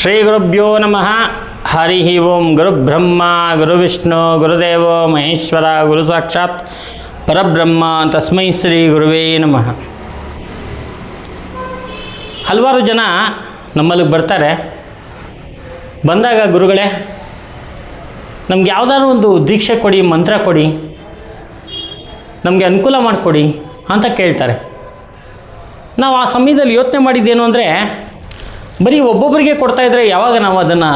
ಶ್ರೀ ಗುರುಭ್ಯೋ ನಮಃ. ಹರಿ ಓಂ. ಗುರುಬ್ರಹ್ಮ ಗುರುವಿಷ್ಣು ಗುರುದೇವೋ, ಮಹೇಶ್ವರ, ಗುರು ಸಾಕ್ಷಾತ್. ಪರಬ್ರಹ್ಮ ತಸ್ಮೈ ಶ್ರೀ ಗುರುವೇ ನಮಃ. ಹಲವಾರು ಜನ ನಮ್ಮಲ್ಲಿ ಬರ್ತಾರೆ. ಬಂದಾಗ ಗುರುಗಳೇ, ನಮ್ಗೆ ಯಾವುದಾದ್ರು ಒಂದು ದೀಕ್ಷೆ ಕೊಡಿ, ಮಂತ್ರ ಕೊಡಿ, ನಮಗೆ ಅನುಕೂಲ ಮಾಡಿಕೊಡಿ ಅಂತ ಕೇಳ್ತಾರೆ. ನಾವು ಆ ಸಮಯದಲ್ಲಿ ಯೋಚನೆ ಮಾಡಿದ್ದೇನು ಅಂದರೆ ಬರೀ ಒಬ್ಬೊಬ್ಬರಿಗೆ ಕೊಡ್ತಾ ಇದ್ದರೆ ಯಾವಾಗ ನಾವು ಅದನ್ನು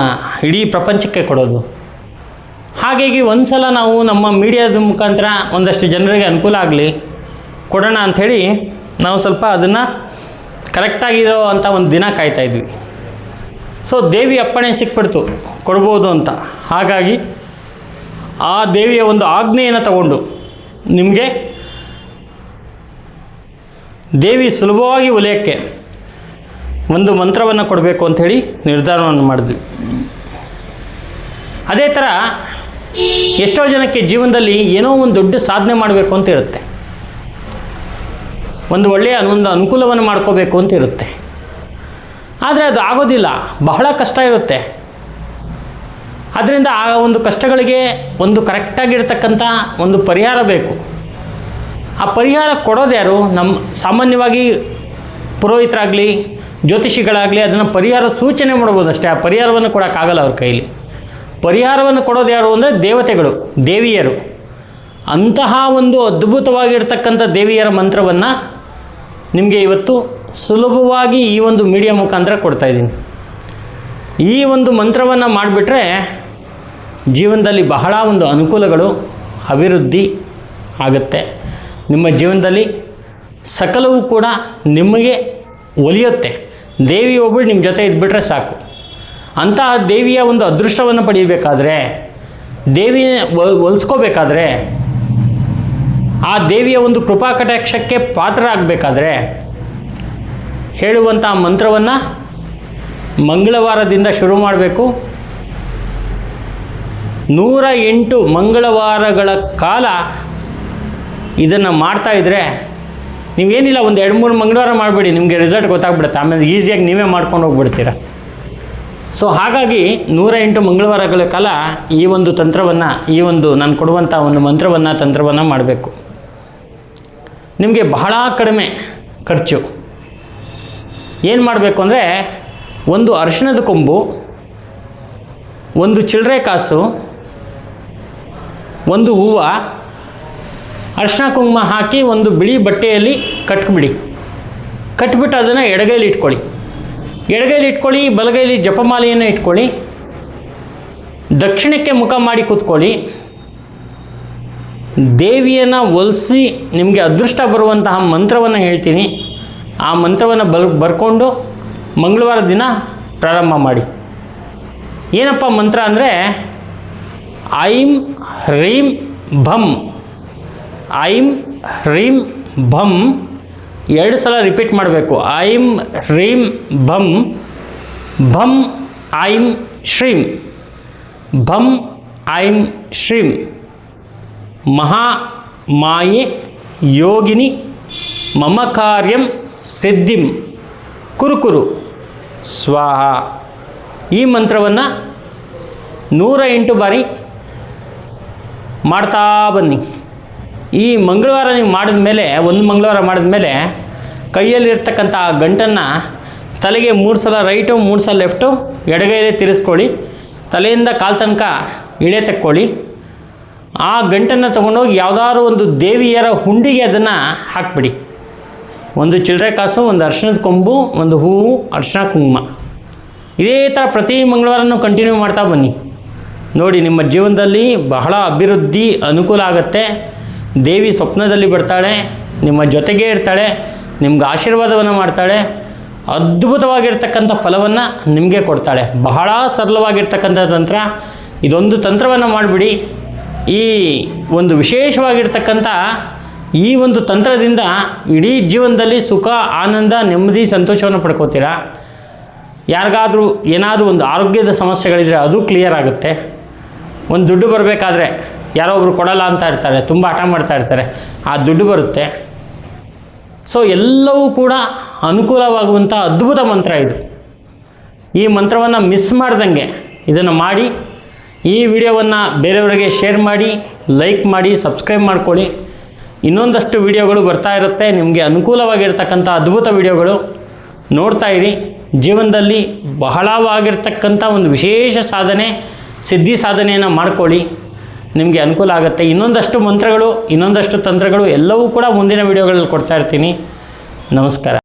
ಇಡೀ ಪ್ರಪಂಚಕ್ಕೆ ಕೊಡೋದು? ಹಾಗಾಗಿ ಒಂದು ಸಲ ನಾವು ನಮ್ಮ ಮೀಡಿಯಾದ ಮುಖಾಂತರ ಒಂದಷ್ಟು ಜನರಿಗೆ ಅನುಕೂಲ ಆಗಲಿ, ಕೊಡೋಣ ಅಂಥೇಳಿ ನಾವು ಸ್ವಲ್ಪ ಅದನ್ನು ಕರೆಕ್ಟಾಗಿರೋ ಅಂಥ ಒಂದು ದಿನ ಕಾಯ್ತಾ ಇದ್ವಿ. ಸೊ ದೇವಿ ಅಪ್ಪಣೆ ಸಿಕ್ಬಿಡ್ತು, ಕೊಡ್ಬೋದು ಅಂತ. ಹಾಗಾಗಿ ಆ ದೇವಿಯ ಒಂದು ಆಜ್ಞೆಯನ್ನು ತಗೊಂಡು ನಿಮಗೆ ದೇವಿ ಸುಲಭವಾಗಿ ಒಲೆಯೋಕ್ಕೆ ಒಂದು ಮಂತ್ರವನ್ನು ಕೊಡಬೇಕು ಅಂಥೇಳಿ ನಿರ್ಧಾರವನ್ನು ಮಾಡಿದ್ವಿ. ಅದೇ ಥರ ಎಷ್ಟೋ ಜನಕ್ಕೆ ಜೀವನದಲ್ಲಿ ಏನೋ ಒಂದು ದೊಡ್ಡ ಸಾಧನೆ ಮಾಡಬೇಕು ಅಂತ ಇರುತ್ತೆ. ಒಂದು ಒಳ್ಳೆಯ ಒಂದು ಅನುಕೂಲವನ್ನು ಮಾಡ್ಕೋಬೇಕು ಅಂತ ಇರುತ್ತೆ. ಆದರೆ ಅದು ಆಗೋದಿಲ್ಲ, ಬಹಳ ಕಷ್ಟ ಇರುತ್ತೆ. ಅದರಿಂದ ಆ ಒಂದು ಕಷ್ಟಗಳಿಗೆ ಒಂದು ಕರೆಕ್ಟಾಗಿರ್ತಕ್ಕಂಥ ಒಂದು ಪರಿಹಾರ ಬೇಕು. ಆ ಪರಿಹಾರ ಕೊಡೋದು ಯಾರು? ನಮ್ಮ ಸಾಮಾನ್ಯವಾಗಿ ಪುರೋಹಿತರಾಗಲಿ ಜ್ಯೋತಿಷಿಗಳಾಗಲಿ ಅದನ್ನು ಪರಿಹಾರ ಸೂಚನೆ ಮಾಡ್ಬೋದು ಅಷ್ಟೇ ಆ ಪರಿಹಾರವನ್ನು ಕೊಡೋಕ್ಕಾಗಲ್ಲ ಅವ್ರ ಕೈಲಿ. ಪರಿಹಾರವನ್ನು ಕೊಡೋದು ಯಾರು ಅಂದರೆ ದೇವತೆಗಳು, ದೇವಿಯರು. ಅಂತಹ ಒಂದು ಅದ್ಭುತವಾಗಿರ್ತಕ್ಕಂಥ ದೇವಿಯರ ಮಂತ್ರವನ್ನು ನಿಮಗೆ ಇವತ್ತು ಸುಲಭವಾಗಿ ಈ ಒಂದು ಮೀಡಿಯಾ ಮುಖಾಂತರ ಕೊಡ್ತಾ ಇದ್ದೀನಿ. ಈ ಒಂದು ಮಂತ್ರವನ್ನು ಮಾಡಿಬಿಟ್ರೆ ಜೀವನದಲ್ಲಿ ಬಹಳ ಒಂದು ಅನುಕೂಲಗಳು, ಅಭಿವೃದ್ಧಿ ಆಗುತ್ತೆ. ನಿಮ್ಮ ಜೀವನದಲ್ಲಿ ಸಕಲವೂ ಕೂಡ ನಿಮಗೆ ಒಲಿಯುತ್ತೆ. ದೇವಿ ಒಬ್ಬಳು ನಿಮ್ಮ ಜೊತೆ ಇದ್ಬಿಟ್ರೆ ಸಾಕು. ಅಂತಹ ದೇವಿಯ ಒಂದು ಅದೃಷ್ಟವನ್ನು ಪಡೆಯಬೇಕಾದ್ರೆ, ದೇವಿ ಒಲಿಸ್ಕೋಬೇಕಾದ್ರೆ ಆ ದೇವಿಯ ಒಂದು ಕೃಪಾ ಕಟಾಕ್ಷಕ್ಕೆ ಪಾತ್ರರಾಗಬೇಕಾದ್ರೆ ಹೇಳುವಂಥ ಮಂತ್ರವನ್ನು ಮಂಗಳವಾರದಿಂದ ಶುರು ಮಾಡಬೇಕು. ನೂರ ಎಂಟು ಮಂಗಳವಾರಗಳ ಕಾಲ ಇದನ್ನು ಮಾಡ್ತಾಯಿದ್ರೆ ನೀವೇನಿಲ್ಲ, ಒಂದು ಎರಡು ಮೂರು ಮಂಗಳವಾರ ಮಾಡಬೇಡಿ, ನಿಮಗೆ ರಿಸಲ್ಟ್ ಗೊತ್ತಾಗ್ಬಿಡುತ್ತೆ. ಆಮೇಲೆ ಈಸಿಯಾಗಿ ನೀವೇ ಮಾಡ್ಕೊಂಡು ಹೋಗ್ಬಿಡ್ತೀರ. ಸೊ ಹಾಗಾಗಿ ನೂರ ಎಂಟು ಮಂಗಳವಾರಗಳ ಕಾಲ ಈ ಒಂದು ತಂತ್ರವನ್ನು, ಈ ಒಂದು ನಾನು ಕೊಡುವಂಥ ಒಂದು ಮಂತ್ರವನ್ನು, ತಂತ್ರವನ್ನು ಮಾಡಬೇಕು. ನಿಮಗೆ ಬಹಳ ಕಡಿಮೆ ಖರ್ಚು. ಏನು ಮಾಡಬೇಕು ಅಂದರೆ, ಒಂದು ಅರಿಶಿಣದ ಕೊಂಬು, ಒಂದು ಚಿಲ್ಲರೆ ಕಾಸು, ಒಂದು ಹೂವು ಅರಿಶಿಣ ಕುಂಕುಮ ಹಾಕಿ ಒಂದು ಬಿಳಿ ಬಟ್ಟೆಯಲ್ಲಿ ಕಟ್ಬಿಡಿ. ಕಟ್ಬಿಟ್ಟು ಅದನ್ನು ಎಡಗೈಲಿ ಇಟ್ಕೊಳ್ಳಿ. ಎಡಗೈಲಿ ಇಟ್ಕೊಳ್ಳಿ, ಬಲಗೈಲಿ ಜಪಮಾಲೆಯನ್ನು ಇಟ್ಕೊಳ್ಳಿ. ದಕ್ಷಿಣಕ್ಕೆ ಮುಖ ಮಾಡಿ ಕೂತ್ಕೊಳ್ಳಿ. ದೇವಿಯನ್ನು ಒಲಿಸಿ ನಿಮಗೆ ಅದೃಷ್ಟ ಬರುವಂತಹ ಮಂತ್ರವನ್ನು ಹೇಳ್ತೀನಿ. ಆ ಮಂತ್ರವನ್ನು ಬಲ್, ಬರ್ಕೊಂಡು ಮಂಗಳವಾರ ದಿನ ಪ್ರಾರಂಭ ಮಾಡಿ. ಏನಪ್ಪ ಮಂತ್ರ ಅಂದರೆ, ಐಂ ಹ್ರೀಂ ಭಂ ಐಂ ಹ್ರೀಂ ಭಂ ಎರಡು ಸಲ ರಿಪೀಟ್ ಮಾಡಬೇಕು. ಐಂ ಹ್ರೀಂ ಭಂ ಭಂ ಐಂ ಶ್ರೀಂ ಭಂ ಐಂ ಶ್ರೀಂ ಮಹಾ ಮಾಯೆ ಯೋಗಿನಿ ಮಮ ಕಾರ್ಯಂ ಸಿದ್ಧಿಂ. ಕುರುಕುರು. ಸ್ವಾಹ. ಈ ಮಂತ್ರವನ್ನು ನೂರ ಎಂಟು ಬಾರಿ ಮಾಡ್ತಾ ಬನ್ನಿ. ಈ ಮಂಗಳವಾರ ನೀವು ಮಾಡಿದ ಮೇಲೆ, ಒಂದು ಮಂಗಳವಾರ ಮಾಡಿದ ಮೇಲೆ ಕೈಯಲ್ಲಿರ್ತಕ್ಕಂಥ ಆ ಗಂಟನ್ನು ತಲೆಗೆ ಮೂರು ಸಲ ರೈಟು ಮೂರು ಸಲ ಲೆಫ್ಟು ಎಡಗೈಲೇ ತಿರ್ಸ್ಕೊಳ್ಳಿ, ತಲೆಯಿಂದ ಕಾಲು ತನಕ ಇಳೆ ತಕ್ಕೊಳ್ಳಿ. ಆ ಗಂಟನ್ನು ತೊಗೊಂಡೋಗಿ ಯಾವುದಾದ್ರು ಒಂದು ದೇವಿಯರ ಹುಂಡಿಗೆ ಅದನ್ನು ಹಾಕ್ಬಿಡಿ. ಒಂದು ಚಿಲ್ಲರೆ ಕಾಸು, ಒಂದು ಅರ್ಶಿಣದ ಕೊಂಬು, ಒಂದು ಹೂವು, ಅರ್ಶನ ಕುಂಕುಮ. ಇದೇ ಥರ ಪ್ರತಿ ಮಂಗಳವಾರನೂ ಕಂಟಿನ್ಯೂ ಮಾಡ್ತಾ ಬನ್ನಿ. ನೋಡಿ, ನಿಮ್ಮ ಜೀವನದಲ್ಲಿ ಬಹಳ ಅಭಿವೃದ್ಧಿ ಅನುಕೂಲ ಆಗುತ್ತೆ. ದೇವಿ ಸ್ವಪ್ನದಲ್ಲಿ ಬರ್ತಾಳೆ, ನಿಮ್ಮ ಜೊತೆಗೇ ಇರ್ತಾಳೆ, ನಿಮ್ಗೆ ಆಶೀರ್ವಾದವನ್ನು ಮಾಡ್ತಾಳೆ, ಅದ್ಭುತವಾಗಿರ್ತಕ್ಕಂಥ ಫಲವನ್ನು ನಿಮಗೆ ಕೊಡ್ತಾಳೆ. ಬಹಳ ಸರಳವಾಗಿರ್ತಕ್ಕಂಥ ತಂತ್ರ. ಇದೊಂದು ತಂತ್ರವನ್ನು ಮಾಡಿಬಿಡಿ. ಈ ಒಂದು ವಿಶೇಷವಾಗಿರ್ತಕ್ಕಂಥ ಈ ಒಂದು ತಂತ್ರದಿಂದ ಇಡೀ ಜೀವನದಲ್ಲಿ ಸುಖ, ಆನಂದ, ನೆಮ್ಮದಿ, ಸಂತೋಷವನ್ನು ಪಡ್ಕೋತೀರಾ? ಯಾರಿಗಾದರೂ ಏನಾದರೂ ಒಂದು ಆರೋಗ್ಯದ ಸಮಸ್ಯೆಗಳಿದ್ರೆ ಅದು ಕ್ಲಿಯರ್ ಆಗುತ್ತೆ. ಒಂದು ದುಡ್ಡು ಬರಬೇಕಾದ್ರೆ ಯಾರೋ ಒಬ್ರು ಕೊಡಲ್ಲ ಅಂತ ಇರ್ತಾರೆ ತುಂಬ ಹಠ ಮಾಡ್ತಾ ಇರ್ತಾರೆ, ಆ ದುಡ್ಡು ಬರುತ್ತೆ. ಸೊ ಎಲ್ಲವೂ ಕೂಡ ಅನುಕೂಲವಾಗುವಂಥ ಅದ್ಭುತ ಮಂತ್ರ ಇದು. ಈ ಮಂತ್ರವನ್ನು ಮಿಸ್ ಮಾಡ್ದಂಗೆ ಇದನ್ನು ಮಾಡಿ, ಈ ವಿಡಿಯೋವನ್ನು ಬೇರೆಯವರಿಗೆ ಶೇರ್ ಮಾಡಿ ಲೈಕ್ ಮಾಡಿ ಸಬ್ಸ್ಕ್ರೈಬ್ ಮಾಡ್ಕೊಳ್ಳಿ. ಇನ್ನೊಂದಷ್ಟು ವಿಡಿಯೋಗಳು ಬರ್ತಾ ಇರುತ್ತೆ, ನಿಮಗೆ ಅನುಕೂಲವಾಗಿರ್ತಕ್ಕಂಥ ಅದ್ಭುತ ವಿಡಿಯೋಗಳು ನೋಡ್ತಾ ಇರಿ. ಜೀವನದಲ್ಲಿ ಬಹಳವಾಗಿರ್ತಕ್ಕಂಥ ಒಂದು ವಿಶೇಷ ಸಾಧನೆ, ಸಿದ್ಧಿ ಸಾಧನೆಯನ್ನು ಮಾಡ್ಕೊಳ್ಳಿ. ನಿಮಗೆ ಅನುಕೂಲ ಆಗುತ್ತೆ. ಇನ್ನೊಂದಷ್ಟು ಮಂತ್ರಗಳು ಇನ್ನೊಂದಷ್ಟು ತಂತ್ರಗಳು ಎಲ್ಲವೂ ಕೂಡ ಮುಂದಿನ ವಿಡಿಯೋಗಳಲ್ಲಿ ಕೊಡ್ತಾ ಇರ್ತೀನಿ. ನಮಸ್ಕಾರ.